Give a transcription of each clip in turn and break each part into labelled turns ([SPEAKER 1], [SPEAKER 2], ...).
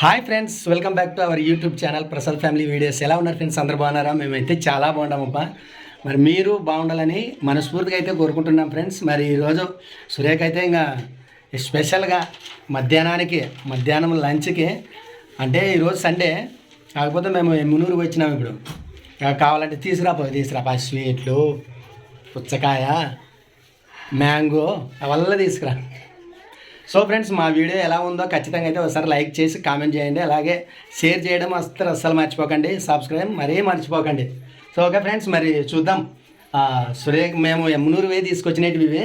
[SPEAKER 1] Hi friends welcome back to our YouTube channel Prasad family videos. ఎలా ఉన్నారు friends? అందరు బాగున్నారా? మేమైతే చాలా బాగున్నామప్ప మరి మీరు బాగుండాలని మనస్ఫూర్తిగా అయితే కోరుకుంటున్నాం ఫ్రెండ్స్. మరి ఈరోజు సురేఖ అయితే ఇంకా స్పెషల్గా మధ్యాహ్నానికి మధ్యాహ్నం లంచ్కి అంటే ఈరోజు సండే కాకపోతే మేము మునూరు వచ్చినాం ఇప్పుడు. కావాలంటే తీసుకురాపో తీసుకురాపా స్వీట్లు పుచ్చకాయ మ్యాంగో అవల్ల తీసుకురా. సో ఫ్రెండ్స్ మా వీడియో ఎలా ఉందో ఖచ్చితంగా అయితే ఒకసారి లైక్ చేసి కామెంట్ చేయండి. అలాగే షేర్ చేయడం అస్సలు అస్సలు మర్చిపోకండి. సబ్స్క్రైబ్ మరీ మర్చిపోకండి. సో ఓకే ఫ్రెండ్స్ మరి చూద్దాం. ఆ, సురేఖ మేము ఎమ్నూరు వే తీసుకొచ్చినవి ఇవి.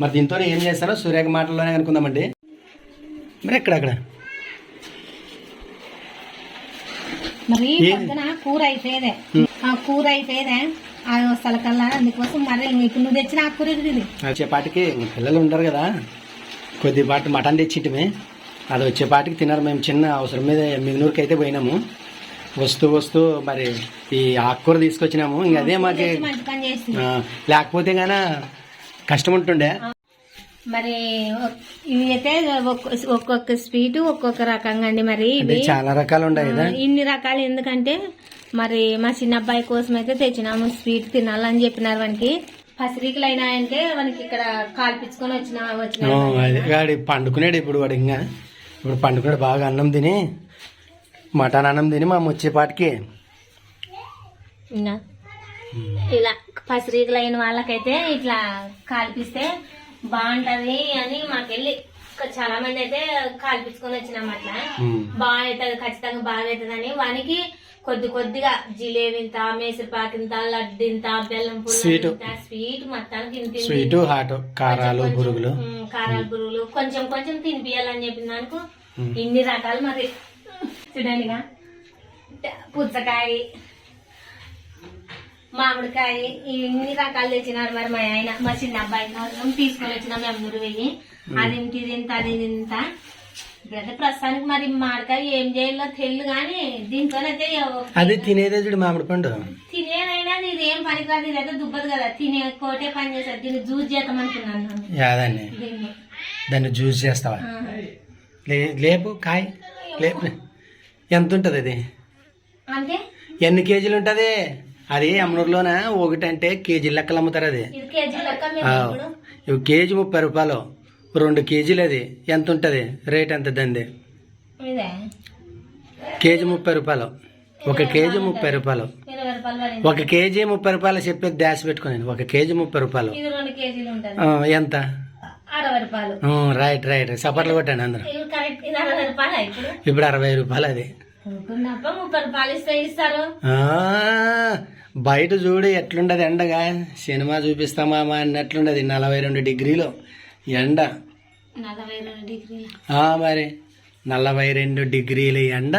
[SPEAKER 1] మరి దీంతో ఏం చేస్తారో సురేఖ మాటల్లోనే అనుకుందామండి. మరి ఎక్కడక్కడ
[SPEAKER 2] మరి
[SPEAKER 1] ఏం?
[SPEAKER 2] పొద్దున కూర అయిపోయేదే. ఆ కూర అయిపోయేదే. అది వస్తలకల్లా అందుకోసం మరి ఇప్పుడు నువ్వు తెచ్చిన ఆ కూర ఇది?
[SPEAKER 1] వచ్చేపాటికి పిల్లలు ఉంటారు కదా. కొద్దిపాటి మటన్ తెచ్చిటమే. అది వచ్చేపాటికి తినరు. మేము చిన్న అవసరం మీద మిగునూరుకి అయితే పోయినాము. వస్తూ వస్తూ మరి ఈ ఆకుకూర తీసుకొచ్చినాము. ఇంకా అదే మాకు లేకపోతే గాన కష్టం ఉంటుండే
[SPEAKER 2] మరి ఇవి అయితే ఒక్కొ- ఒక్కొక్క స్వీట్ ఒక్కొక్క రకంగా అండి మరి
[SPEAKER 1] చాలా రకాలు ఉన్నాయి
[SPEAKER 2] ఇన్ని రకాలు ఎందుకంటే మరి మా చిన్న అబ్బాయి కోసం అయితే తెచ్చినాము స్వీట్ తినాలని చెప్పినారు వానికి. పసిరికలు అయినాయంటే వానికి ఇక్కడ కాల్పించుకొని వచ్చిన వచ్చిన
[SPEAKER 1] వాడి పండుకునేడు ఇప్పుడు వాడు ఇంకా. ఇప్పుడు పండుకునేడు బాగా అన్నం తిని మటన్ అన్నం తిని మా వచ్చేపాటికి
[SPEAKER 2] ఇలా పసిరీకులు అయిన వాళ్ళకైతే ఇట్లా కాల్పిస్తే బాగుంటది అని మాకెళ్ళి చాలా మంది అయితే కాల్పించుకొని వచ్చినాం అట్లా. బాగా అవుతుంది ఖచ్చితంగా బాగా అవుతుంది అని వానికి కొద్ది కొద్దిగా జిలేబీ ఇంత మేసరిపాకు ఇంత లడ్డు ఇంత బెల్లం ఇంత స్వీట్ మొత్తానికి
[SPEAKER 1] స్వీట్ హాట్ కారాలు బురుగులు
[SPEAKER 2] ఉమ్, కారాల పురుగులు. కొంచెం కొంచెం తినిపియాలని చెప్పిన దానికి
[SPEAKER 1] ఉమ్.
[SPEAKER 2] ఇన్ని రకాలు మరి. చూడండిగా. పుచ్చకాయ మామిడికాయ ఇన్ని రకాలు తెచ్చినారు మరి మా ఆయన. మా చిన్న అబ్బాయి. కోసం తీసుకొని వచ్చినాం ఎమ్మూరు వెయ్యి. అదేంటి ఇంత అది ఇంత ఇప్పుడైతే ప్రస్తుతానికి మరి మామిడికాయ ఏం చేయాలో కానీ దీంతోనైతే
[SPEAKER 1] అది తినేదే చూడు మామిడి పండు.
[SPEAKER 2] తినేదైనా ఇది ఏం ఇదైతే దుబ్బదు కదా. తినే కోటే పని చేస్తారు దీన్ని జ్యూస్ చేద్దాం అనుకున్నాను నేను.
[SPEAKER 1] యాదాన్ని.
[SPEAKER 2] దీన్ని.
[SPEAKER 1] దాన్ని జ్యూస్ చేస్తావా? లేపు కాయ. లేపు. ఎంత ఉంటుంది అది?
[SPEAKER 2] అంటే?
[SPEAKER 1] ఎన్ని కేజీలు ఉంటుంది? అది అమ్మనూరులోన ఒకటి అంటే కేజీ లెక్కలు అమ్ముతారు అది.
[SPEAKER 2] కేజీ
[SPEAKER 1] ముప్పై రూపాయలు. రెండు కేజీలు అది. ఎంత ఉంటుంది రేట్ ఎంత దంది?
[SPEAKER 2] ఇదే.
[SPEAKER 1] కేజీ ముప్పై రూపాయలు. ఒక కేజీ ముప్పై రూపాయలు. ఒక కేజీ ముప్పై రూపాయలు చెప్పి డాష్ పెట్టుకుని ఒక కేజీ ముప్పై రూపాయలు. ఎంత? Right right. సపట్లు కొట్టాను అందరూ.
[SPEAKER 2] ఇప్పుడు?
[SPEAKER 1] అరవై రూపాయలు అది. బయట చూడు ఎట్లుండదు ఎండగా. సినిమా చూపిస్తామా అన్నట్లుండదు. నలభై రెండు డిగ్రీలు ఎండ. మరి నలభై రెండు డిగ్రీల ఎండ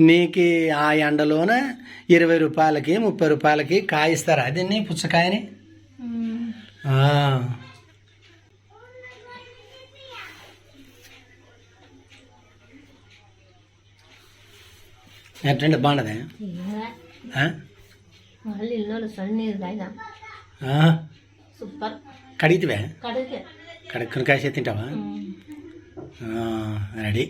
[SPEAKER 1] నీకు ఆ ఎండలోన ఇరవై రూపాయలకి ముప్పై రూపాయలకి కాయిస్తారు అది నీ పుచ్చకాయని ఆ. ఎట్లంటే బాగుండదా ఆ?
[SPEAKER 2] వాళ్ళు ఇల్లు సొల్లు నీరు తాగినా
[SPEAKER 1] ఆ.
[SPEAKER 2] సూపర్
[SPEAKER 1] కడిగితివే
[SPEAKER 2] కడిగితే
[SPEAKER 1] కడుక్కుని కాసే తింటావా? రెడీ.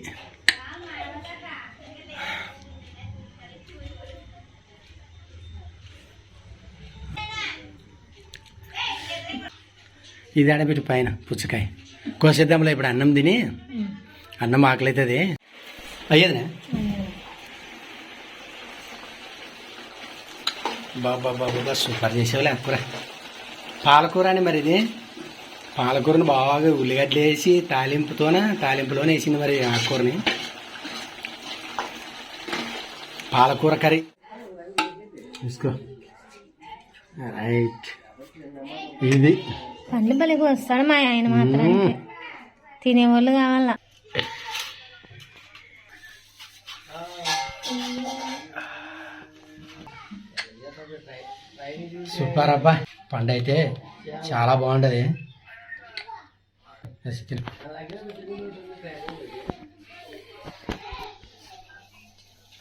[SPEAKER 1] ఇది ఆడబెట్టి పైన పుచ్చకాయ. కోసేద్దాంలే ఇప్పుడు అన్నం తిని అన్నం ఆకలి అవుతుంది అయ్యేదినా? బాబా బాబా సూపర్ చేసేవాళ్ళే కూర. పాలకూర అని మరి ఇది? పాలకూరని బాగా ఉల్లిగడ్డలు వేసి తాలింపుతోన తాలింపులోనే వేసింది మరి ఆకుకూరని పాలకూర కర్రీ. తీసుకో. రైట్. ఇది.
[SPEAKER 2] పండ్లు బలి వస్తాడు మా ఆయన మాత్రం. తినేవాళ్ళు కావాలా?
[SPEAKER 1] సూపర్ అబ్బా. పండు అయితే చాలా బాగుంటది. చికెన్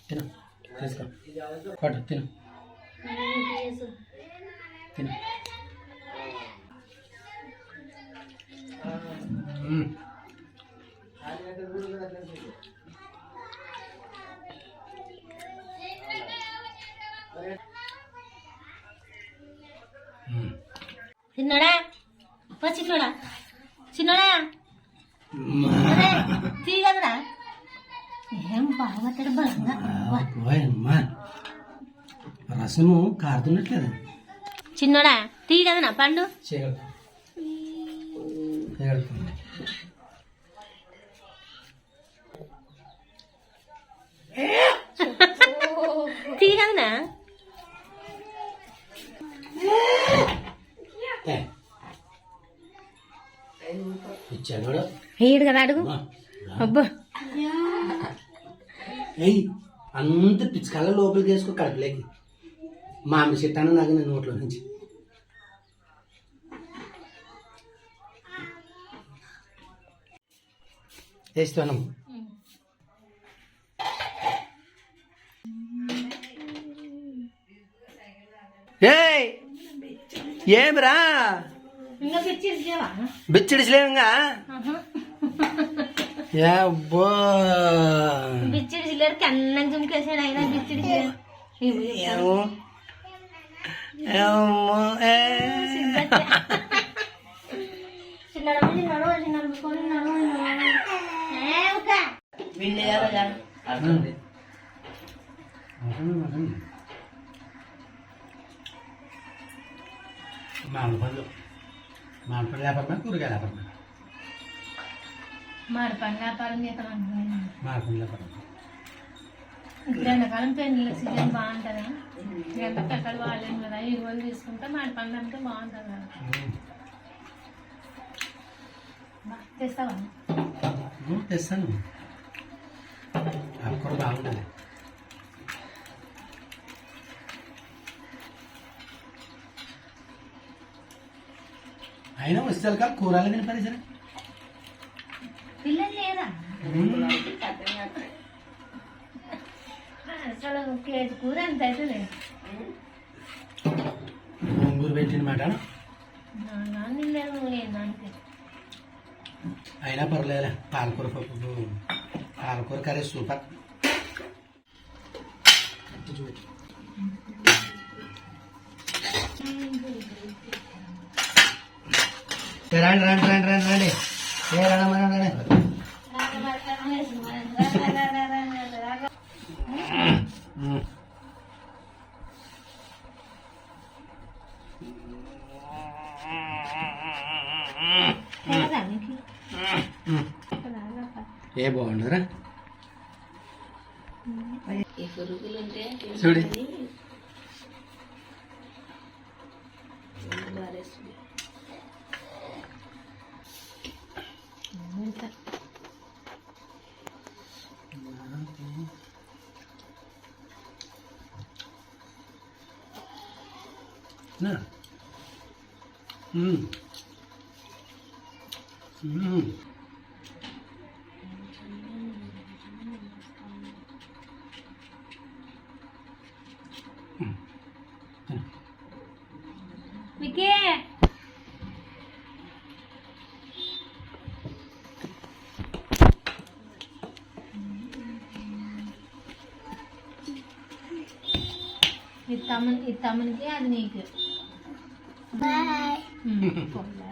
[SPEAKER 1] తిను తీసుకో కాటు తిను తిను
[SPEAKER 2] తిన్నాడా
[SPEAKER 1] పచ్చిన్నాడా రసము కారుతున్నట్లేదు?
[SPEAKER 2] చిన్నడా తీ కదనా పండు? తీ కదనా
[SPEAKER 1] ఇచ్చాడు
[SPEAKER 2] ఏడు కదా అడుగు? అబ్బా.
[SPEAKER 1] ఏయ్ అంత పిచ్చుకల్ల లోపలికి వేసుకో కడుపులేకి. మామిడి చెట్టాను నాకు నేను నోట్లో నుంచి. వేస్తాను ఏయ్ ఏమిరా?
[SPEAKER 2] ఇంకా పిచ్చిలేవా
[SPEAKER 1] బిచ్చిడిసలేవుగా ఏ అబ్బో
[SPEAKER 2] బిచ్చిడి
[SPEAKER 1] మామిడి పండ్లు మామిడి పండ్లు వ్యాపారమా కూరగాయల వ్యాపారమా
[SPEAKER 2] మాడి పండు వ్యాపారం చేస్తాం అనుకున్నాను
[SPEAKER 1] మామిడి పండ్లు వ్యాపారం
[SPEAKER 2] ఇప్పుడు ఎండాకాలం పెళ్ళిళ్ళ సీజన్ బాగుంటుందా? ఎంతకు అక్కడ వాళ్ళేం కదా ఈ రోజు తీసుకుంటే మాడి పండు అంటే బాగుంటుంది? కదా తెస్తావా?
[SPEAKER 1] తెస్తాను. బాగుంటుంది. అయినా వస్తే కూరలు తిని పని సరే
[SPEAKER 2] పిల్లలు లేరా అసలు కేజీ కూర ఎంత అవుతుంది
[SPEAKER 1] గోంగూర పెట్టినమాట
[SPEAKER 2] నిన్నేమో లేదు దానికి
[SPEAKER 1] అయినా పర్లేదులే. పాలకూర పప్పు పాలకూర కర్రీ సూపర్. రండి రండి రండి రండి రండి. ఏ రండి రండి. ఏ బాగుండరా చూడు. నా. Hmm. Hmm.
[SPEAKER 2] Miki. Itaman itaman kaya ni. Bye. 嗯嗯